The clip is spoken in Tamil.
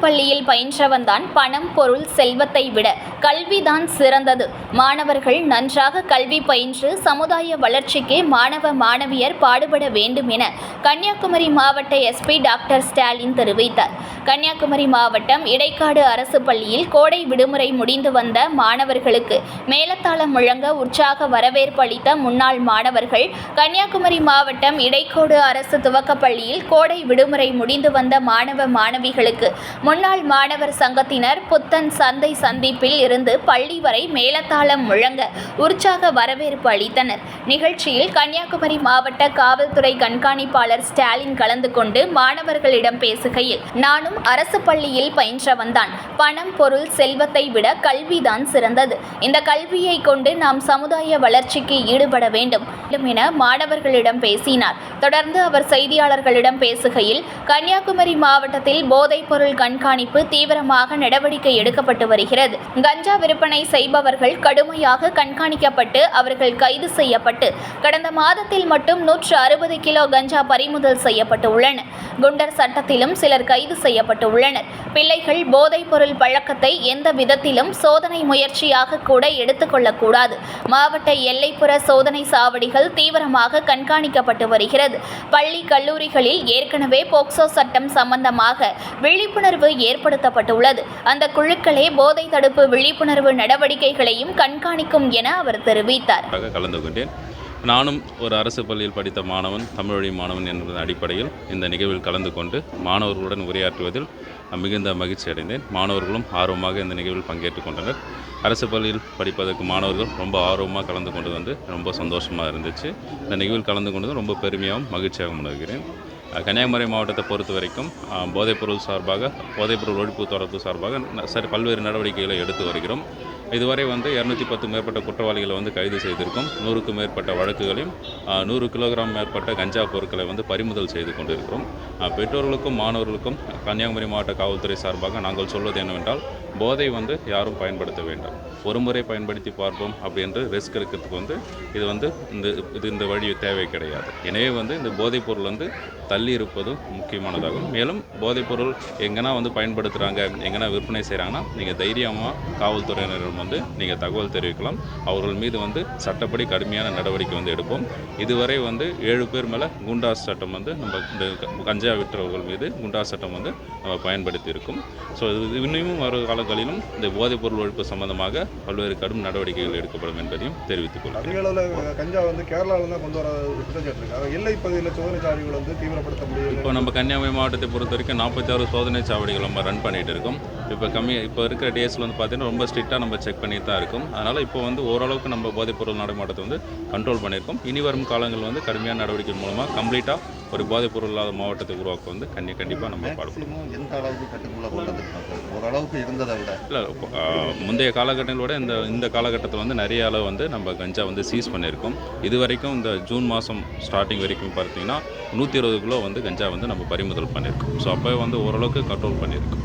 பள்ளியில் பயின்றவன்தான் பணம் பொருள் செல்வத்தை விட கல்விதான் சிறந்தது. மாணவர்கள் நன்றாக கல்வி பயின்று சமுதாய வளர்ச்சிக்கு மாணவ மாணவியர் பாடுபட வேண்டும் என கன்னியாகுமரி மாவட்ட எஸ்பி டாக்டர் ஸ்டாலின் தெரிவித்தார். கன்னியாகுமரி மாவட்டம் இடைக்காடு அரசு பள்ளியில் கோடை விடுமுறை முடிந்து வந்த மாணவர்களுக்கு மேலத்தாளம் முழங்க உற்சாக வரவேற்பு அளித்த முன்னாள் மாணவர்கள் கன்னியாகுமரி மாவட்டம் இடைக்கோடு அரசு துவக்கப் பள்ளியில் கோடை விடுமுறை முடிந்து வந்த மாணவ மாணவிகளுக்கு முன்னாள் மாணவர் சங்கத்தினர் புத்தன் சந்தை சந்திப்பில் இருந்து பள்ளி வரை மேலத்தாளம் முழங்க உற்சாக வரவேற்பு அளித்தனர். நிகழ்ச்சியில் கன்னியாகுமரி மாவட்ட காவல்துறை கண்காணிப்பாளர் ஸ்டாலின் கலந்து கொண்டு மாணவர்களிடம் பேசுகையில் நானும் அரசு பள்ளியில் பயின்றவன்தான் பணம் பொருள் செல்வத்தை விட கல்விதான் சிறந்தது. இந்த கல்வியை கொண்டு நாம் சமுதாய வளர்ச்சிக்கு ஈடுபட வேண்டும் என மாணவர்களிடம் பேசினார். தொடர்ந்து அவர் செய்தியாளர்களிடம் பேசுகையில் கன்னியாகுமரி மாவட்டத்தில் போதைப் பொருள் கண்காணிப்பு தீவிரமாக நடவடிக்கை எடுக்கப்பட்டு வருகிறது. கஞ்சா விற்பனை செய்பவர்கள் கடுமையாக கண்காணிக்கப்பட்டு அவர்கள் கைது செய்யப்பட்டு கடந்த மாதத்தில் மட்டும் நூற்று அறுபது கிலோ கஞ்சா பறிமுதல் செய்யப்பட்டு உள்ளன. குண்டர் சட்டத்திலும் சிலர் கைது செய்யப்பட்டு உள்ளனர். பிள்ளைகள் போதைப் பொருள் பழக்கத்தை எந்த விதத்திலும் சோதனை முயற்சியாக கூட எடுத்துக்கொள்ளக்கூடாது மாவட்ட எல்லைப்புற சோதனை சாவடிகள் தீவிரமாக கண்காணிக்கப்பட்டு வருகிறது. பள்ளி கல்லூரிகளில் ஏற்கனவே போக்சோ சட்டம் சம்பந்தமாக விழிப்புணர்வு ஏற்படுத்தப்பட்டுள்ளது. அந்த குழுக்களே போதை தடுப்பு விழிப்புணர்வு நடவடிக்கைகளையும் கண்காணிக்கும் என அவர் தெரிவித்தார். கலந்து கொண்டேன். நானும் ஒரு அரசு பள்ளியில் படித்த மாணவன் தமிழ் மாணவன் என்ற அடிப்படையில் இந்த நிகழ்வில் கலந்து கொண்டு மாணவர்களுடன் உரையாற்றுவதில் மிகுந்த மகிழ்ச்சி அடைந்தேன். மாணவர்களும் ஆர்வமாக இந்த நிகழ்வில் பங்கேற்றுக் கொண்டனர். அரசு பள்ளியில் படிப்பதற்கு மாணவர்கள் ரொம்ப ஆர்வமாக கலந்து கொண்டு வந்து ரொம்ப சந்தோஷமாக இருந்துச்சு. இந்த நிகழ்வில் கலந்து கொண்டது ரொம்ப பெருமையாகவும் மகிழ்ச்சியாகவும் உணர்கிறேன். கன்னியாகுமரி மாவட்டத்தை பொறுத்த வரைக்கும் போதைப்பொருள் சார்பாக போதைப்பொருள் ஒழிப்பு தொடர்பு சார்பாக சரி பல்வேறு நடவடிக்கைகளை எடுத்து வருகிறோம். இதுவரை வந்து இரநூத்தி பத்து மேற்பட்ட குற்றவாளிகளை வந்து கைது செய்திருக்கோம். நூறுக்கும் மேற்பட்ட வழக்குகளையும் நூறு கிலோகிராம் மேற்பட்ட கஞ்சா பொருட்களை வந்து பறிமுதல் செய்து கொண்டிருக்கிறோம். பெற்றோர்களுக்கும் மாணவர்களுக்கும் கன்னியாகுமரி மாவட்ட காவல்துறை சார்பாக நாங்கள் சொல்வது என்னவென்றால் போதை வந்து யாரும் பயன்படுத்த வேண்டாம். ஒரு முறை பயன்படுத்தி பார்ப்போம் அப்படின்ற ரிஸ்க் இருக்கிறதுக்கு வந்து இது வந்து இந்த இது இந்த வழி தேவை கிடையாது. எனவே வந்து இந்த போதைப் பொருள் வந்து தள்ளி இருப்பது முக்கியமானதாகும். மேலும் போதைப் பொருள் எங்கன்னா வந்து பயன்படுத்துகிறாங்க எங்கன்னா விற்பனை செய்கிறாங்கன்னா நீங்கள் தைரியமாக காவல்துறையினர் காவல்துறையினரிடம் வந்து நீங்கள் தகவல் தெரிவிக்கலாம். அவர்கள் மீது வந்து சட்டப்படி கடுமையான நடவடிக்கை வந்து எடுப்போம். இதுவரை வந்து ஏழு பேர் மேலே குண்டாஸ் சட்டம் வந்து நம்ம இந்த கஞ்சா விற்றவர்கள் மீது குண்டாஸ் சட்டம் வந்து நம்ம பயன்படுத்தி இருக்கும் ஸோ இது இன்னும் வரும் காலங்களிலும் இந்த போதைப் பொருள் ஒழிப்பு சம்பந்தமாக பல்வேறு கடும் நடவடிக்கைகள் எடுக்கப்படும் என்பதையும் தெரிவித்துக் கொள்கிறேன். கஞ்சா வந்து கேரளாவில் தான் கொண்டு வர குற்றச்சாட்டு இருக்கு. அதை எல்லை பகுதியில் சோதனை சாவடிகள் வந்து தீவிரப்படுத்த முடியல இப்போ நம்ம கன்னியாகுமரி மாவட்டத்தை பொறுத்த வரைக்கும் நாற்பத்தி ஆறு சோதனை சாவடிகள் நம்ம ரன் பண்ணிட்டு இருக்கோம். இப்போ கம்மி இப்போ இருக்கிற டேஸில் வந்து பார்த்தீங்கன்னா ரொம்ப ஸ்ட்ரிக்டாக நம்ம செக் பண்ணிட்டு தான் இருக்கும். அதனால் இப்போ வந்து ஓரளவுக்கு நம்ம போதைப்பொருள் நடமாட்டத்தை வந்து கண்ட்ரோல் பண்ணியிருக்கோம். இனி வரும் காலங்கள் வந்து கடுமையான நடவடிக்கை மூலமாக கம்ப்ளீட்டாக ஒரு போதைப்பொருள் இல்லாத மாவட்டத்தை உருவாக்க வந்து கண்ணி கண்டிப்பாக நம்ம பாடுபடும் மேக்ஸிமம் எந்த அளவுக்கு கட்டுக்குள்ள கொண்டு வந்துருக்கோம் சார் ஓரளவுக்கு இருந்ததை விட. இல்லை முந்தைய காலகட்டங்களோட இந்த இந்த காலகட்டத்தில் வந்து நிறைய அளவு வந்து நம்ம கஞ்சா வந்து சீஸ் பண்ணியிருக்கோம். இது வரைக்கும் இந்த ஜூன் மாதம் ஸ்டார்டிங் வரைக்கும் பார்த்தீங்கன்னா நூற்றி இருபது கிலோ வந்து கஞ்சா வந்து நம்ம பறிமுதல் பண்ணியிருக்கோம். ஸோ அப்போ வந்து ஓரளவுக்கு கண்ட்ரோல் பண்ணியிருக்கோம்.